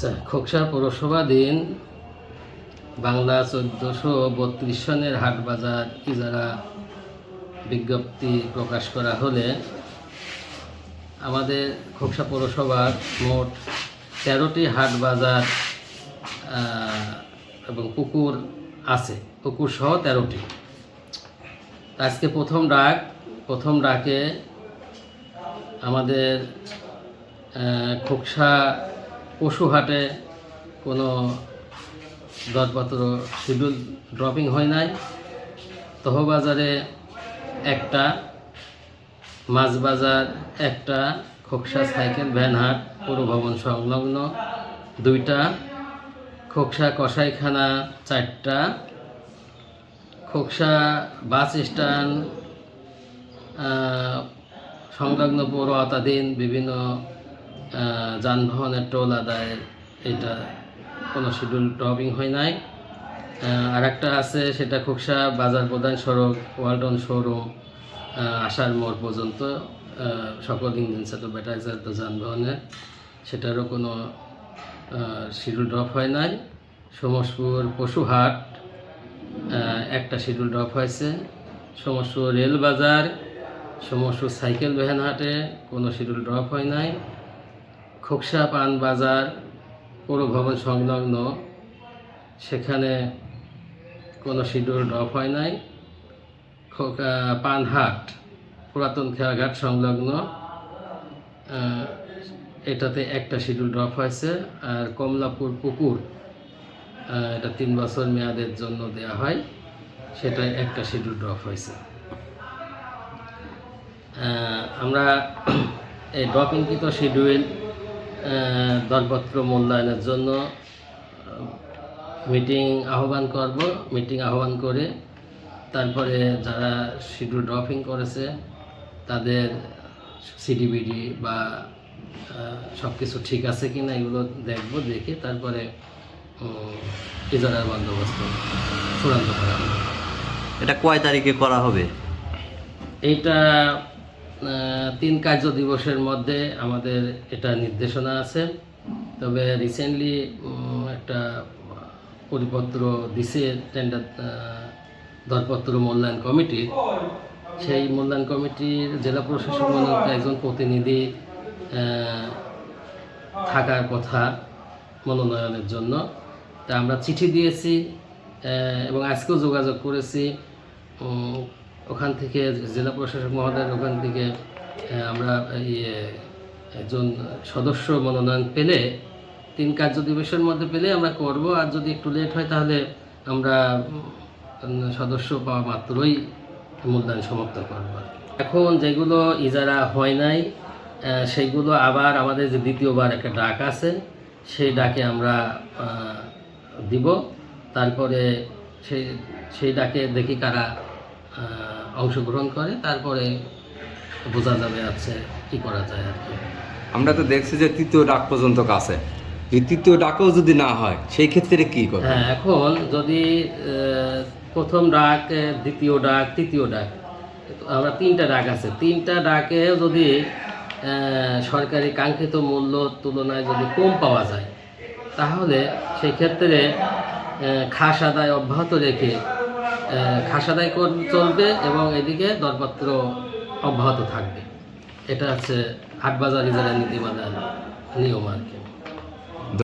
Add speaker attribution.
Speaker 1: আচ্ছা, খোকসা পৌরসভাধীন বাংলা চোদ্দোশো বত্রিশ সনের হাট বাজার ইজারা বিজ্ঞপ্তি প্রকাশ করা হলে আমাদের খোকসা পৌরসভার মোট তেরোটি হাট বাজার এবং পুকুর আছে। পুকুর সহ তেরোটি। আজকে প্রথম ডাক প্রথম ডাকে আমাদের খোকসা পশু হাটে কোনো দরপত্র শিডিউল ড্রপিং হয় নাই। তহবাজারে একটা মাছ বাজার একটা, খোকসা সাইকেল ভ্যান হাট পৌর ভবন সংলগ্ন দুইটা, খোকসা কসাইখানা চারটা, খোকসা বাস স্ট্যান্ড সংলগ্ন পৌর আওতাধীন বিভিন্ন যানবাহনের টোল আদায়ের এটা কোনো শিডিউল টপিং হয় নাই। আর একটা আছে, সেটা খোকসা বাজার প্রধান সড়ক, ওয়ালটন শোরুম আসার মোড় পর্যন্ত সকল ইঞ্জিন চালিত ব্যাটারি চালিত যানবাহনের সেটারও কোনো শিডিউল ড্রপ হয় নাই। সমসপুর পশুহাট একটা শিডিউল ড্রপ হয়েছে। সমস্ত রেল বাজার সমস্ত সাইকেল ভ্যান হাটে কোনো শিডিউল ড্রপ হয় নাই। খোকসা পান বাজার পৌর ভবন সংলগ্ন। সেখানে কোনো শিডিউল ড্রপ হয় নাই। পানহাট, পুরাতন খেয়াঘাট সংলগ্ন। এটাতে একটা শিডিউল ড্রপ হয়েছে। আর কমলাপুর পুকুর এটা তিন বছর মেয়াদের জন্য দেয়া হয়। সেটা একটা শিডিউল ড্রপ হয়েছে। আমরা এই ড্রপিংকৃত শিডিউল দরপত্র মূল্যায়নের জন্য মিটিং আহ্বান করব। মিটিং আহ্বান করে তারপরে যারা শিডিউল ড্রপিং করেছে তাদের সিডিবিডি বা সব কিছু ঠিক আছে কি না এগুলো দেখব দেখে তারপরে ইজারার বন্দোবস্ত চূড়ান্ত করা হবে।
Speaker 2: এটা কয় তারিখে করা হবে?
Speaker 1: এইটা তিন কার্য দিবসের মধ্যে আমাদের এটা নির্দেশনা আছে। তবে রিসেন্টলি একটা পরিপত্র দিছে টেন্ডার দরপত্র মূল্যায়ন কমিটির। সেই মূল্যায়ন কমিটির জেলা প্রশাসক মনোনীত একজন প্রতিনিধি থাকার কথা মনোনয়নের জন্য। তা আমরা চিঠি দিয়েছি এবং আজকেও যোগাযোগ করেছি। ওখান থেকে জেলা প্রশাসক মহোদয়ের ওখান থেকে আমরা ইয়ে একজন সদস্য মনোনয়ন পেলে, তিন কার্য দিবসের মধ্যে পেলে আমরা করব। আর যদি একটু লেট হয় তাহলে আমরা সদস্য পাওয়া মাত্রই মূল্যায়ন সমাপ্ত করব। এখন যেগুলো ইজারা হয় নাই সেইগুলো আবার আমাদের যে দ্বিতীয়বার একটা ডাক আছে, সেই ডাকে আমরা দিব। তারপরে সেই সেই ডাকে দেখি কারা অংশগ্রহণ করে তারপরে বোঝা যাবে আছে কি করা যায় আর কি।
Speaker 3: আমরা তো দেখছি যে তৃতীয় ডাক পর্যন্ত কাছে। তৃতীয় ডাকও যদি না হয় সেই ক্ষেত্রে কি করবে?
Speaker 1: হ্যাঁ এখন যদি প্রথম ডাক দ্বিতীয় ডাক তৃতীয় ডাক আমরা তিনটা ডাক আছে। তিনটা ডাকে যদি সরকারি কাঙ্ক্ষিত মূল্য তুলনায় যদি কম পাওয়া যায় তাহলে সেই ক্ষেত্রে খাস আদায় অব্যাহত রেখে আহ, খাস কর- চলবে এবং এদিকে দরপত্র অব্যাহত থাকবে। এটা হচ্ছে হাটবাজার ইজারা নীতিমালা নিয়ম আর কি।